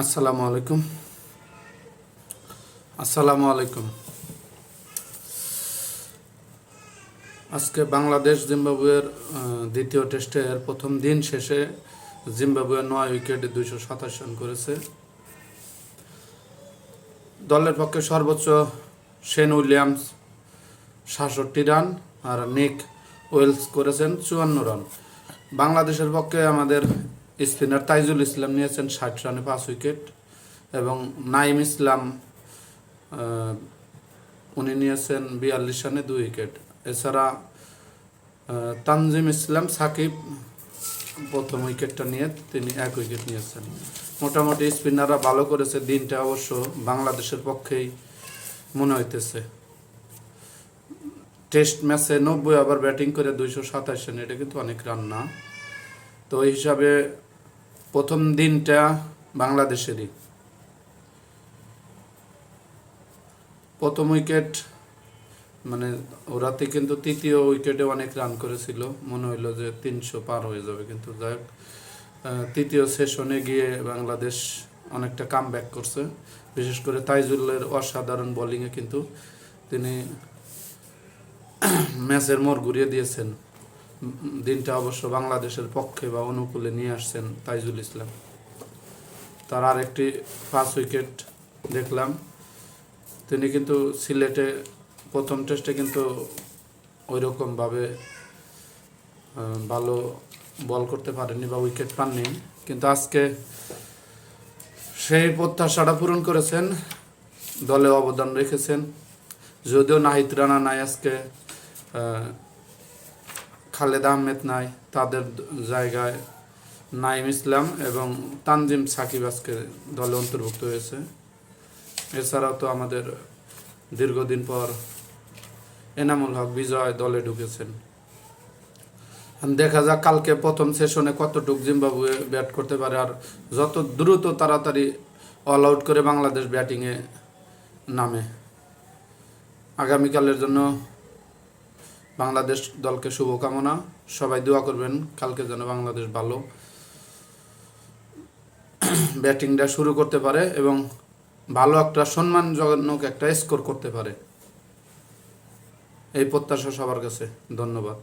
আসসালামু আলাইকুম। আসসালামু আলাইকুম। আজকে বাংলাদেশ জিম্বাবুয়ের দ্বিতীয় টেস্টের প্রথম দিন শেষে জিম্বাবুয়ে নয় উইকেটে দুইশো সাতাশ রান করেছে। দলের পক্ষে সর্বোচ্চ শেন উইলিয়ামস সাতষট্টি রান আর নিক ওয়েলস করেছেন চুয়ান্ন রান। বাংলাদেশের পক্ষে আমাদের স্পিনার তাইজুল ইসলাম নিয়েছেন ষাট রানে পাঁচ উইকেট এবং নাইম ইসলাম উনি নিয়েছেন বিয়াল্লিশ রানে দুই উইকেট। এছাড়া তানজিম ইসলাম সাকিব প্রথম উইকেটটা নিয়ে তিনি এক উইকেট নিয়েছেন। মোটামুটি স্পিনাররা ভালো করেছে, দিনটা অবশ্য বাংলাদেশের পক্ষেই মনে হইতেছে। টেস্ট ম্যাচে নব্বই ওভার ব্যাটিং করে দুইশো সাতাশ রান, এটা কিন্তু অনেক রান না। তো ওই হিসাবে প্রথম দিনটা বাংলাদেশেরই। প্রথম উইকেট মানে ওরাতে কিন্তু তৃতীয় উইকেটে অনেক রান করেছিল। মনে হইল যে তিনশো পার হয়ে যাবে কিন্তু যাই হোক, তৃতীয় সেশনে গিয়ে বাংলাদেশ অনেকটা কাম ব্যাক করছে। বিশেষ করে তাইজুলের অসাধারণ বোলিংয়ে কিন্তু তিনি ম্যাচের মোড় ঘুরিয়ে দিয়েছেন। দিনটা অবশ্য বাংলাদেশের পক্ষে বা অনুকূলে নিয়ে আসছেন তাইজুল ইসলাম। তার আরেকটি পাঁচ উইকেট দেখলাম। তিনি কিন্তু সিলেটে প্রথম টেস্টে কিন্তু ওই রকমভাবে ভালো বল করতে পারেননি বা উইকেট পাননি। কিন্তু আজকে সেই প্রত্যাশাটা পূরণ করেছেন, দলে অবদান রেখেছেন। যদিও নাহিদ রানা নাই আজকে খালেদ আহমেদ নাই, তাদের জায়গায় নাইম ইসলাম এবং তানজিম সাকিব আজকে দলে অন্তর্ভুক্ত হয়েছে। এছাড়াও তো আমাদের দীর্ঘদিন পর এনামুল হক বিজয় দলে ঢুকেছেন। দেখা যাক কালকে প্রথম সেশনে কতটুক জিম্বাবুয়ে ব্যাট করতে পারে আর যত দ্রুত তাড়াতাড়ি অল আউট করে বাংলাদেশ ব্যাটিংয়ে নামে। আগামীকালের জন্য বাংলাদেশ দলকে শুভকামনা। সবাই দোয়া করবেন, কালকে যেন বাংলাদেশ ভালো ব্যাটিংটা শুরু করতে পারে এবং ভালো একটা সম্মানজনক একটা স্কোর করতে পারে। এই প্রত্যাশা সবার কাছে। ধন্যবাদ।